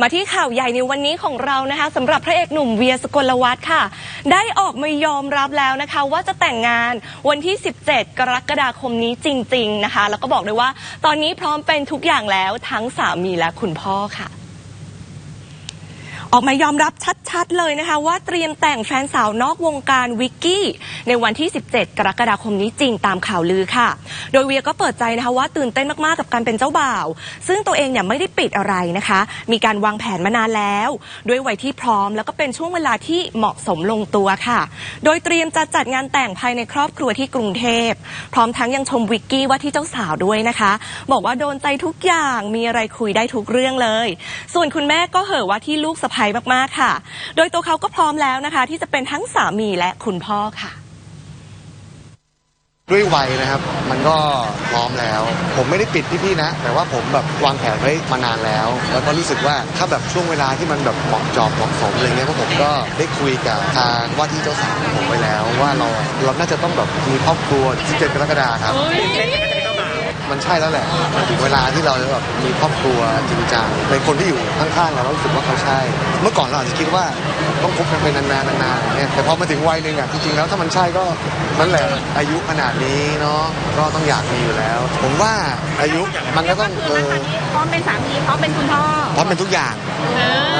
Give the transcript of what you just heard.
มาที่ข่าวใหญ่ในวันนี้ของเรานะคะสำหรับพระเอกหนุ่มเวียสกลวัฒน์ค่ะ ได้ออกมายอมรับแล้วนะคะ ว่าจะแต่งงานวันที่ 17 กรกฎาคมนี้จริง ๆนะคะ แล้วก็บอกเลยว่าตอนนี้พร้อมเป็นทุกอย่างแล้วทั้งสามีและคุณพ่อค่ะ ออกมายอมรับชัด ๆเลยนะคะ ว่าเตรียมแต่งแฟนสาวนอกวงการวิกกี้ ในวันที่ 17 กรกฎาคมนี้จริงตามข่าวลือค่ะ โดยเวียก็เปิดใจนะคะว่าตื่นเต้นมากๆกับการเป็นเจ้าบ่าว ซึ่งตัวเองเนี่ยไม่ได้ปิดอะไรนะคะ มีการวางแผนมานานแล้ว ด้วยวัยที่พร้อมแล้วก็เป็นช่วงเวลาที่เหมาะสมลงตัวค่ะ โดยเตรียมจะจัดงานแต่งภายในครอบครัวที่กรุงเทพ พร้อมทั้งยังชมวิกกี้ว่าที่เจ้าสาวด้วยนะคะ บอกว่าโดนใจทุกอย่างมีอะไรคุยได้ทุกเรื่องเลย ส่วนคุณแม่ก็เหอว่าที่ลูกสะใภ้มากๆค่ะโดยตัวเขาก็พร้อมแล้วนะคะ ที่จะเป็นทั้งสามีและคุณพ่อค่ะ ด้วยวัยนะครับ มันก็พร้อมแล้ว ผมไม่ได้ปิดพี่ๆนะ แต่ว่าผมแบบวางแผนไว้มานานแล้ว แล้วก็รู้สึกว่าถ้าแบบช่วงเวลาที่มันแบบเหมาะจอบเหมาะสมอะไรเงี้ยพวกผมก็ได้คุยกับทางว่าที่เจ้าสาวของผมไว้แล้ว ว่าเราเราน่าจะต้องแบบมีครอบครัว17กรกฎาคมครับ ใช่แล้วแหละมันถึงเวลาที่เราจะแบบมีครอบครัวจริงจังเป็นคนที่อยู่ข้างๆเราเรารู้สึกว่าเขาใช่ เมื่อก่อนเราอาจจะคิดว่าต้องคบกันไปนานๆนานๆอย่างเนี่ยแต่พอมาถึงวัยหนึ่งอะจริงๆแล้วถ้ามันใช่ก็นั่นแหละอายุขนาดนี้เนาะก็ต้องอยากมีอยู่แล้ว ผมว่าอายุมันก็ต้องเออพร้อมเป็นสามีพร้อมเป็นคุณพ่อพร้อมเป็นทุกอย่างเออ